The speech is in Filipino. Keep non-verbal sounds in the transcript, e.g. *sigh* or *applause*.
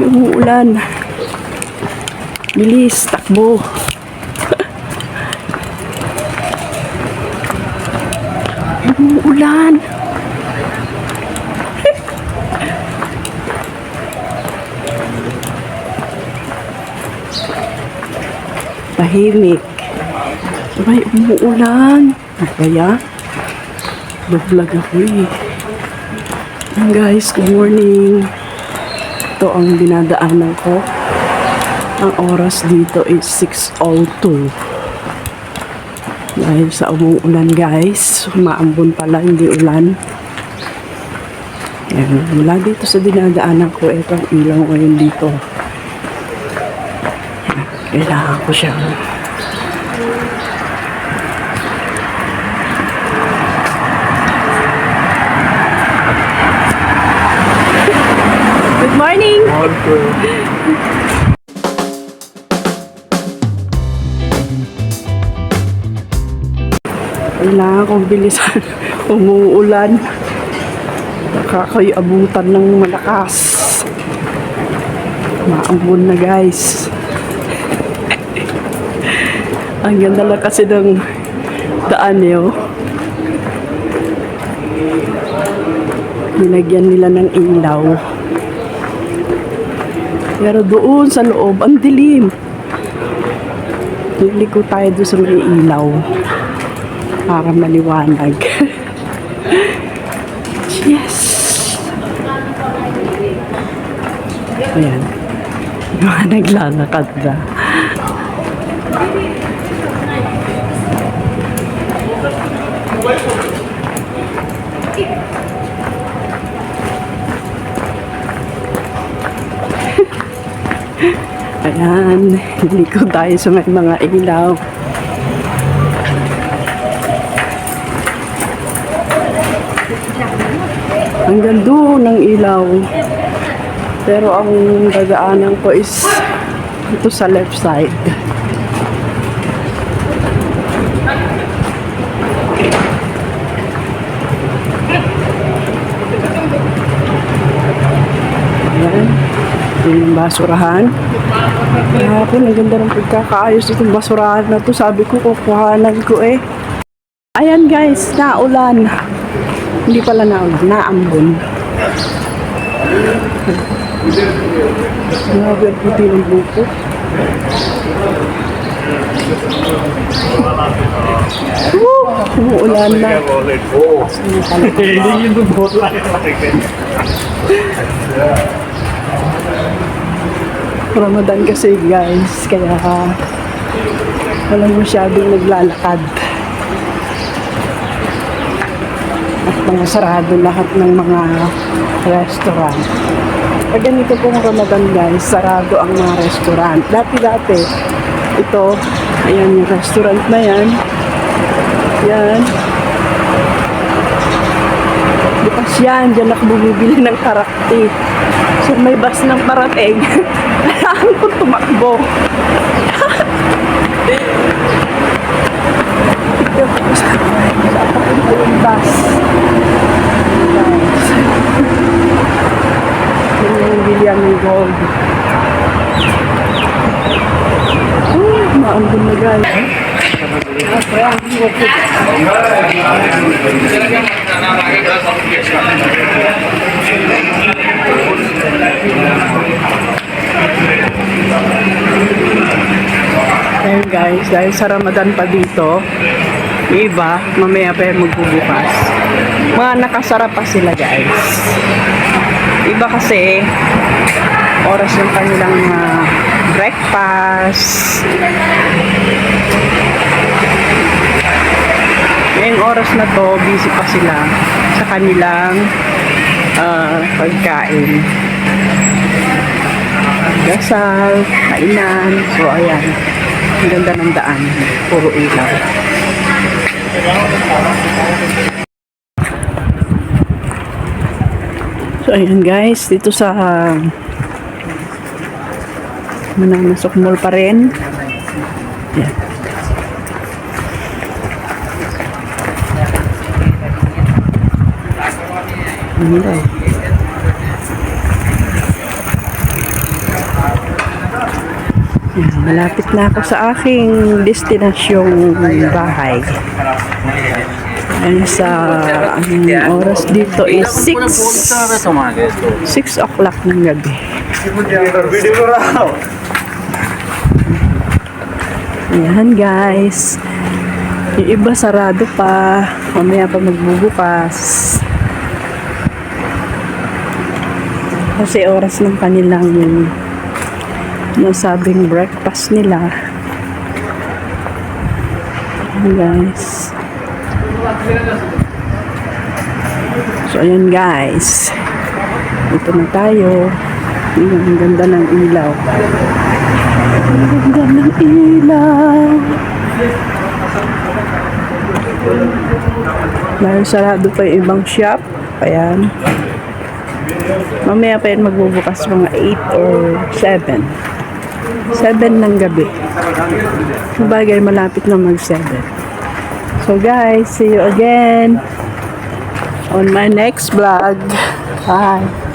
umuulan. Bilis, takbo. *laughs* umuulan. *laughs* Tahimik. May umuulan. Ano kaya? Vlog ako eh. Ayan, Guys, good morning. Ito ang dinadaanan ko. Ang oras dito is 6.02. Dahil sa umuulan guys. Maambon pala, hindi ulan. Ayan, mula dito sa dinadaanan ko, ito ang ilaw ngayon dito. Kailangan ko siyang morning! Kailangan kong bilisan. *laughs* Umuulan. Nakakayo abutan ng malakas. Maambon na guys. *laughs* Ang ganda lang kasi ng daan niyo. Nilagyan nila ng ilaw. Pero doon sa loob, ang dilim. Liliko tayo doon sa may ilaw para maliwanag. *laughs* yes! Ayan. Mga *laughs* naglalakad na. Ayan, liko tayo sa may mga ilaw. Hanggang doon ng ilaw. Pero ang dadaanan ko is ito sa left side. Ayan. Yun yung basurahan. Kahapon, ang ganda ng pagkakaayos itong basurahan na to. Sabi ko, kukuhanan ko eh. Ayan guys, naulan. Hindi pala naulan, naambon. Grabe ang puti ng buko. Woo! Umuulan na. *laughs* Ramadan kasi guys, kaya walang masyadong naglalakad. At mga sarado lahat ng mga restaurant. Pag ganito pong Ramadan guys, sarado ang mga restaurant. Dati-dati, ito, ayan yung restaurant na yan. Yan. Bukas yan, dyan ako bumibili ng karakti. So *laughs* may bus ng parating. Kailangan ko tumakbo. Bus. Yun yung William Gold. Oh, maambun na guys. Ayun guys, dahil sa Ramadan pa dito, iba, mamaya pa yung magbubukas. Mga nakasara pa sila guys. Iba kasi, oras ng kanilang ah, breakfast. Ngayong oras na to, busy pa sila sa kanilang ah, pagkain. Gasal, kainan. So, ayan. Ang ganda ng daan. Puro ilaw. So, ayan guys. Dito sa Manamasok Mall pa rin. Ayan. Ano daw? Malapit na ako sa aking destinasyong bahay. Ayan sa ang oras dito is 6 6 o'clock ng gabi. Ayan guys. Yung iba sarado pa. Mamaya pa magbubukas. Kasi oras ng kanilang nasabing breakfast nila. Guys. So ayan guys. Ito na tayo. Ang ganda ng ilaw. Ang ganda ng ilaw. Dahil sarado pa yung ibang shop. Ayan. Mamaya pa yan magbubukas mga 8 or 7. 7 ng gabi. Sabagay, malapit na mag 7. So guys, see you again on my next vlog. Bye.